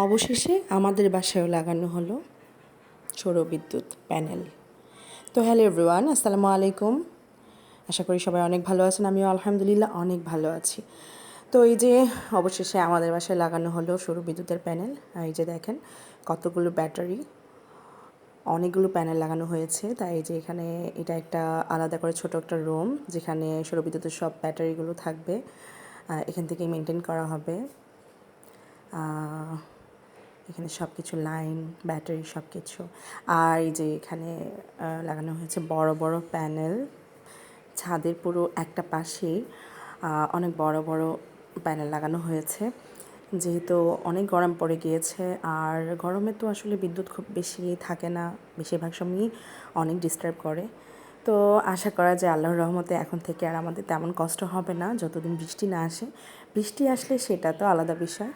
অবশেষে আমাদের বাসায়ও লাগানো হলো সৌরবিদ্যুৎ প্যানেল। তো হ্যালো এভরিওয়ান, আসসালামু আলাইকুম। আশা করি সবাই অনেক ভালো আছেন, আমিও আলহামদুলিল্লাহ অনেক ভালো আছি। তো এই যে অবশেষে আমাদের বাসায় লাগানো হলো সৌরবিদ্যুতের প্যানেল, আর এই যে দেখেন কতগুলো ব্যাটারি, অনেকগুলো প্যানেল লাগানো হয়েছে। তাই যে এখানে এটা একটা আলাদা করে ছোট একটা রুম, যেখানে সৌরবিদ্যুতের সব ব্যাটারিগুলো থাকবে এখান থেকে মেনটেন করা হবে। এখানে সব কিছু লাইন, ব্যাটারি সব কিছু আর এই যে এখানে লাগানো হয়েছে বড় বড় প্যানেল। ছাদের পুরো একটা পাশে অনেক বড় বড় প্যানেল লাগানো হয়েছে। যেহেতু অনেক গরম পড়ে গিয়েছে, আর গরমে তো আসলে বিদ্যুৎ খুব বেশি থাকে না, বেশিরভাগ সময়ই অনেক ডিস্টার্ব করে। তো আশা করা যায় আল্লাহর রহমতে এখন থেকে আর আমাদের তেমন কষ্ট হবে না, যতদিন বৃষ্টি না আসে। বৃষ্টি আসলে সেটা তো আলাদা বিষয়।